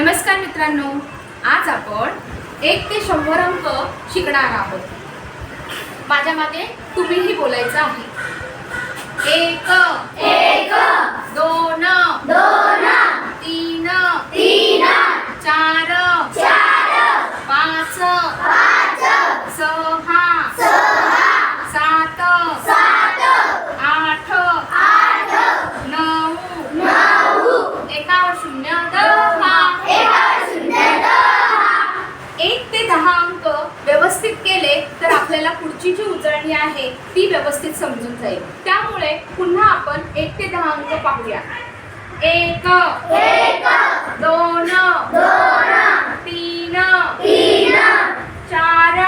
नमस्कार मित्रांनो आज आपण एक ते शंभर अंक शिकणार आहोत. माझ्या मागे तुम्हीही बोलायचं आहे. एक एक दोन दोन तीन तीन चार चार पाच पाच सहा पुढची जी उजळणी आहे ती व्यवस्थित समजून जाईल. त्यामुळे पुन्हा आपण एक ते दहा अंक पाहूया. एक, एक दोन, दोन तीन तीन चार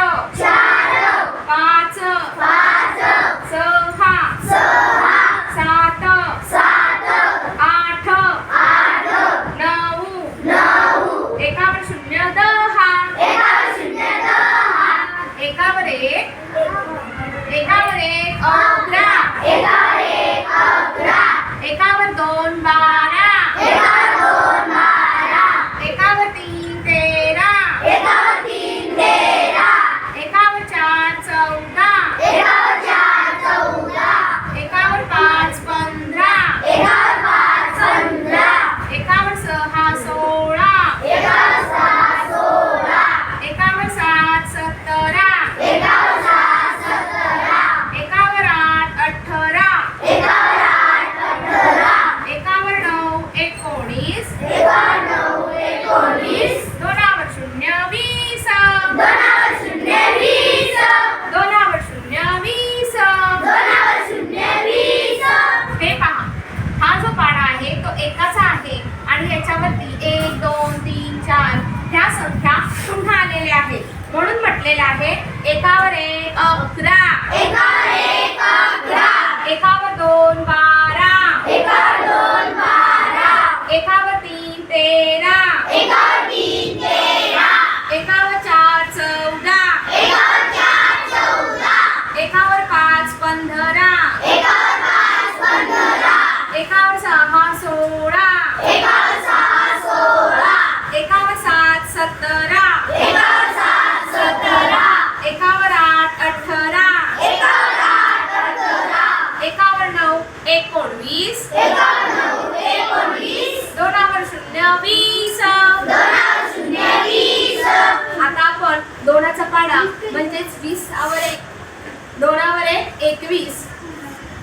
एक वीस आवर एक दोनावर एक एकवीस.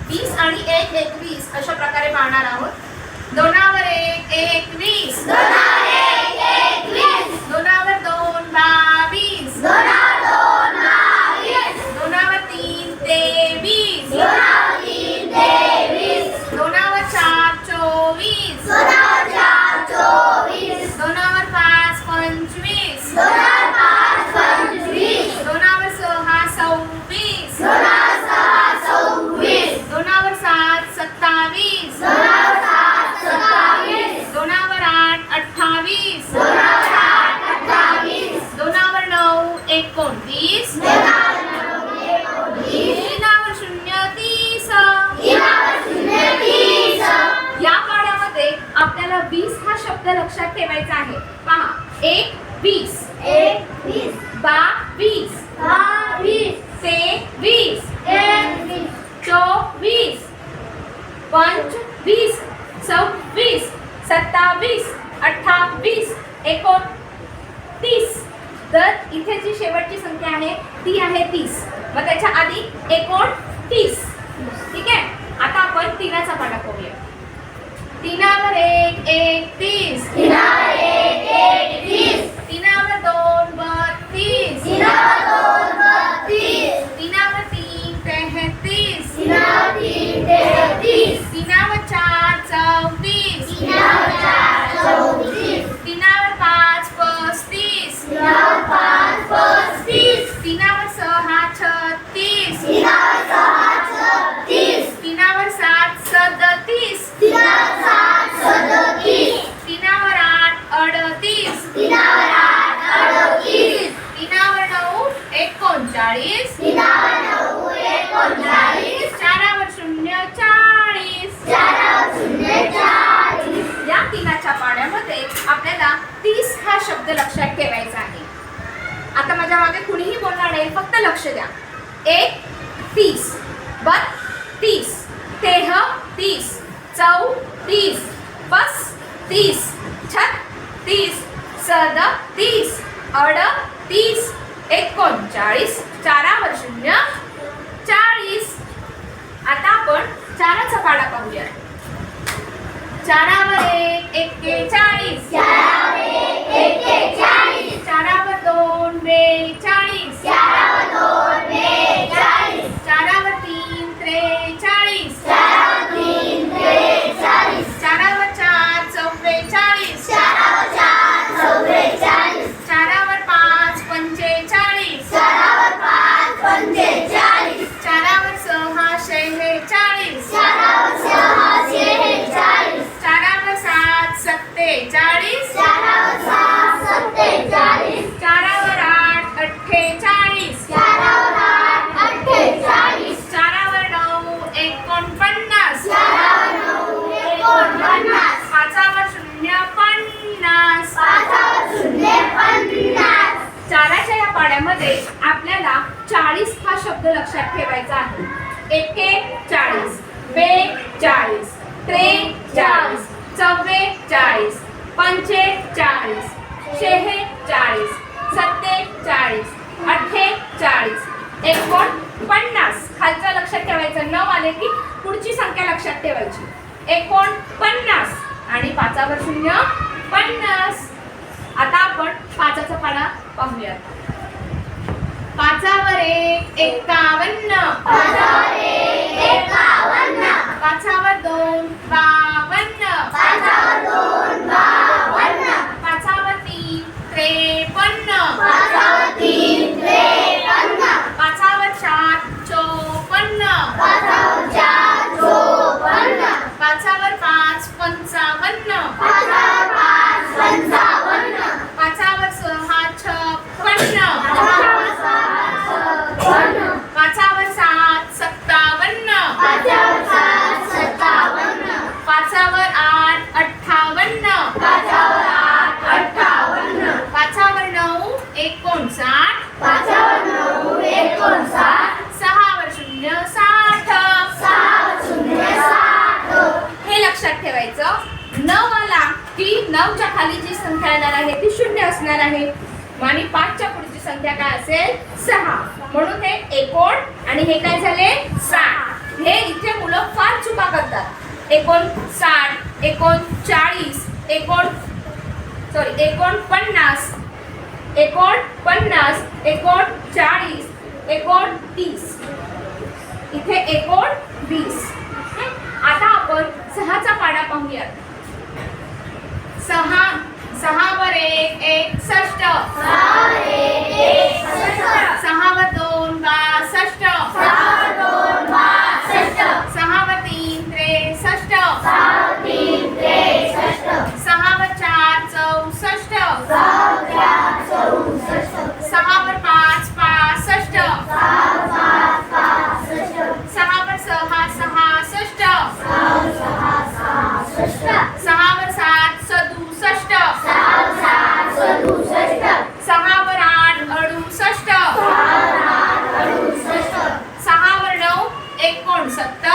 वीस आणि एक एकवीस अशा प्रकारे पाहणार आहोत. दोनावर एक एकवीस. हा शब्द लक्षात ठेवायचा आहे. पहा एक वीस. एक वीस. बावीस वीस. तेवीस तेवीस चोवीस. पंचवीस सव्वीस. सत्तावीस. अठ्ठावीस. एकोणतीस. तर इथे जी शेवटची संख्या आहे ती आहे तीस. मग त्याच्या आधी एकोणतीस. ठीक आहे? आता आपण तिनाचा पाडा करूया. एकतीस. तीनावर दोन बत्तीस. तीनावर तीन तेहतीस. तीनावर चार चौतीस. तीनावर पाच पस्तीस. तीनावर सहा छत्तीस. तीनावर सात सदतीस. शब्द लक्षात ठेवायचा आहे. आता माझ्या मागे कुणीही बोलणार नाही फक्त लक्ष द्या. एक तीस. बत तीस. तेह तीस. चौ तीस. बस तीस. छत तीस. सद तीस. अड तीस. एकोणचाळीस. चारावर शून्य. चाळीस. आता आपण चाराचा पाडा पाहूया. चारावर एक एक्केचाळीस चारावर एक एक्केचाळीस चारावर दोन बेचाळीस चारावर दोन बेचाळीस अठ्ठेचाळीस चारावर आठ अठ्ठेचाळीस. चारावर नऊ एकोणपन्नास. चारावर नऊ एकोणपन्नास. पाचावर शून्य पन्नास. पाचावर शून्य पन्नास. चाराच्या या पाड्यामध्ये आपल्याला चाळीस हा शब्द लक्षात ठेवायचा आहे. एक्केचाळीस बेचाळीस त्रेचाळीस चव्वेचाळीस पंचेचाळीस शेहेचाळीस सत्तेचाळीस अठ्ठेचाळीस एकोणपन्नास खालचं लक्षात ठेवायचं नऊ आले की पुढची संख्या लक्षात ठेवायची एकोणपन्नास आणि पाचावर शून्य पन्नास. आता आपण पाचाचा पाडा पाहूया पाचावर एक एकावन्न. पाचावर एक एकावन्न. पाचावर दोन बावन्न. पाचावर दोन बावन्न. नऊच्या खाली जी संख्या येणार आहे ती शून्य असणार आहे. आणि पाचच्या पुढची संख्या काय असेल? सहा. म्हणून हे एकोण आणि हे काय झाले? साठ. हे इथे मुलं फार चुका करतात. एकोण साठ एकोणचाळीस एकोण सॉरी एकोणपन्नास एकोणपन्नास एकोणचाळीस एकोणतीस इथे एकोण वीस. आता आपण सहाचा पाडा पाहूया सहा वर एक एकसष्ट सहावर एक दोन बासष्ट सहा वर तीन त्रेसष्ट एकोणसत्तर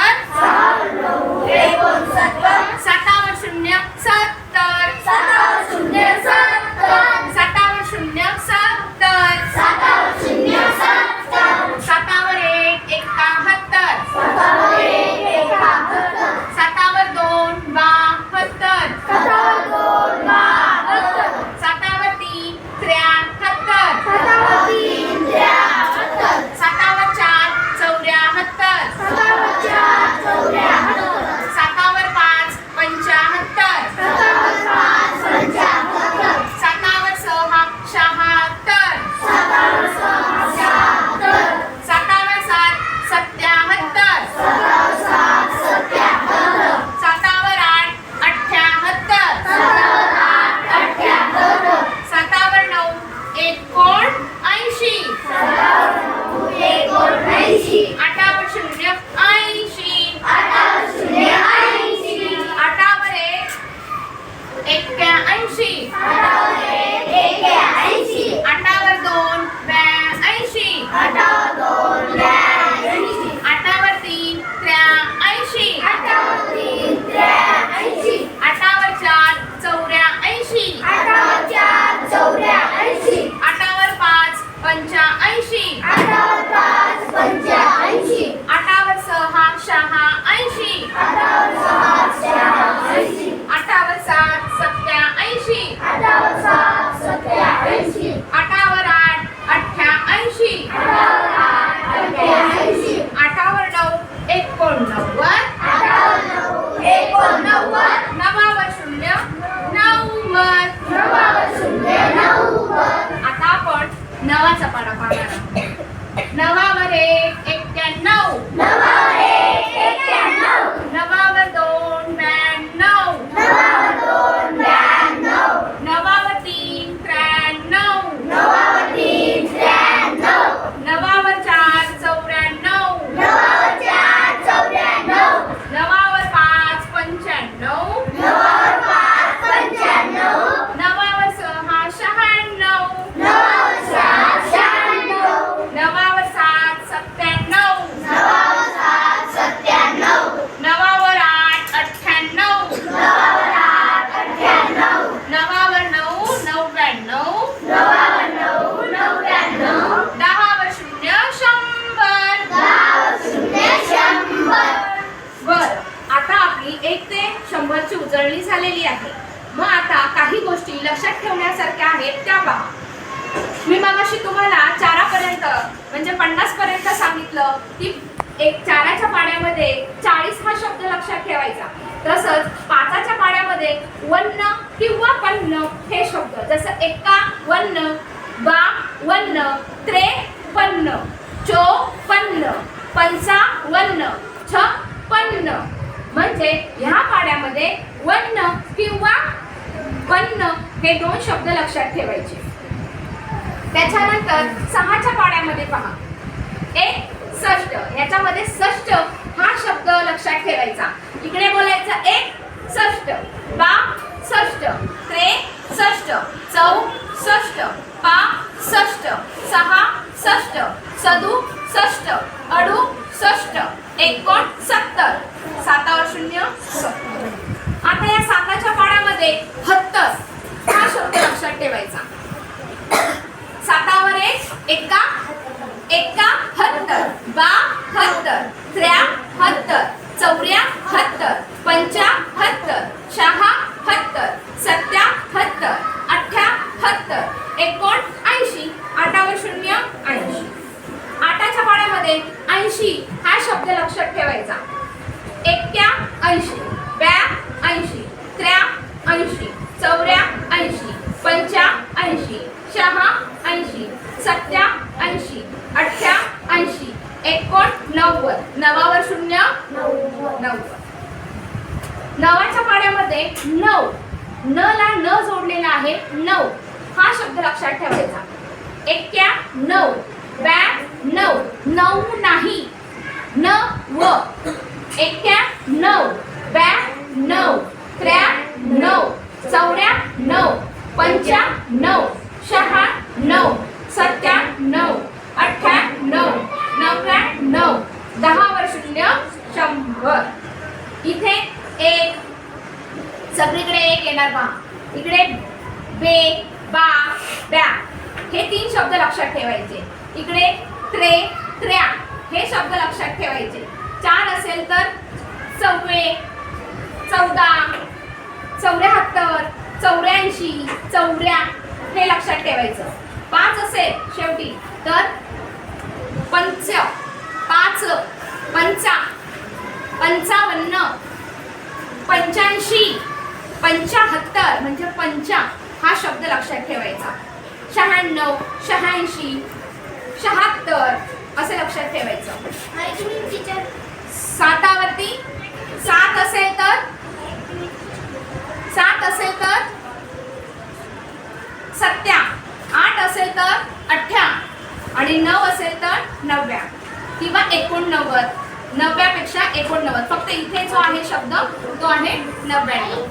शंभरची झालेली आहे. मग आता काही गोष्टी लक्षात ठेवण्यासारख्या आहेत त्या पहा. मी मगाशी तुम्हाला चारापर्यंत म्हणजे पन्नास पर्यंत सांगितलं की एक चाराच्या पाण्यामध्ये चाळीस हा शब्द लक्षात ठेवायचा. तसंच पाचाच्या पाण्यामध्ये वन्न किंवा पन्न हे शब्द जसं एका वन्न बा वन्न त्रे पन्न चो पन्न पंचा वन्न छ पन्न. म्हणजे ह्या पाड्यामध्ये वन्न किंवा वन्न हे दोन शब्द लक्षात ठेवायचे. त्याच्यानंतर सहाच्या पाड्यामध्ये पहा. एक षष्ट याच्यामध्ये षष्ट हा शब्द लक्षात ठेवायचा. इकडे बोलायचं एक षष्ट बा षष्ट त्रे षष्ट चौ षष्ट पा षष्ट सहा षष्ट सदू षष्ट अडू षष्ट एकोण सत्तर. सातावर शून्य. सत्तर आता या साताच्या पाड्यामध्ये हत्तर. हा शब्द लक्षात ठेवायचा. सातावर एक एका एका हत्तर. बा हत्तर. त्र्या हत्तर. चौऱ्या हत्तर. पंचा हत्तर. शहा हत्तर. सत्या हत्तर. हत्तर. एकोण ऐंशी. आठावर शून्य ऐंशी. आठाच्या पाड्यामध्ये ऐंशी. शब्द लक्षात ठेवायचा. एक्क्या ऐंशी ब्या ऐंशी त्र्या ऐंशी चौऱ्या ऐंशी पंच्या ऐंशी शहा ऐंशी सत्या ऐंशी अठ्ठ्या ऐंशी एकोण नव्वद. नवावर शून्य नव्वद. नवाच्या पाड्यामध्ये नऊ न ला न जोडलेला आहे नऊ. हा शब्द लक्षात ठेवायचा. एक्क्या नऊ ब्या नऊ नऊ नाही न व एक्क्या नऊ ब्या नऊ त्र्या नऊ चौऱ्या नऊ पंच्या नऊ शहा नऊ सत्या नऊ अठ्ठ्या नऊ नवऱ्या नऊ दहावर शून्य शंभर. इथे एक सगळीकडे एक येणार पहा इकडे बे बा ब्या. हे तीन शब्द लक्षात ठेवायचे. इकडे त्रे त्र्या. हे शब्द लक्षात ठेवायचे. चार असेल तर चव्वे चौदा चौऱ्याहत्तर चौऱ्याऐंशी चौऱ्या हे लक्षात ठेवायचं. पाच असेल शेवटी तर पंच पाच पंचा पंचावन्न पंच्याऐंशी पंचाहत्तर म्हणजे पंचा हा शब्द लक्षात ठेवायचा. शहाण्णव शहाऐंशी शहात्तर असे लक्षात ठेवायचं. टीचर सातावरती. सात असेल तर? सात असेल तर? सत्या. आठ असेल तर? अठ्ठ्या. आणि नऊ असेल तर? नवव्या. किंवा एकोणनव्वद. नवव्यापेक्षा एकोणनव्वद. फक्त इथे जो आहे शब्द तो आहे नव्याण्णव.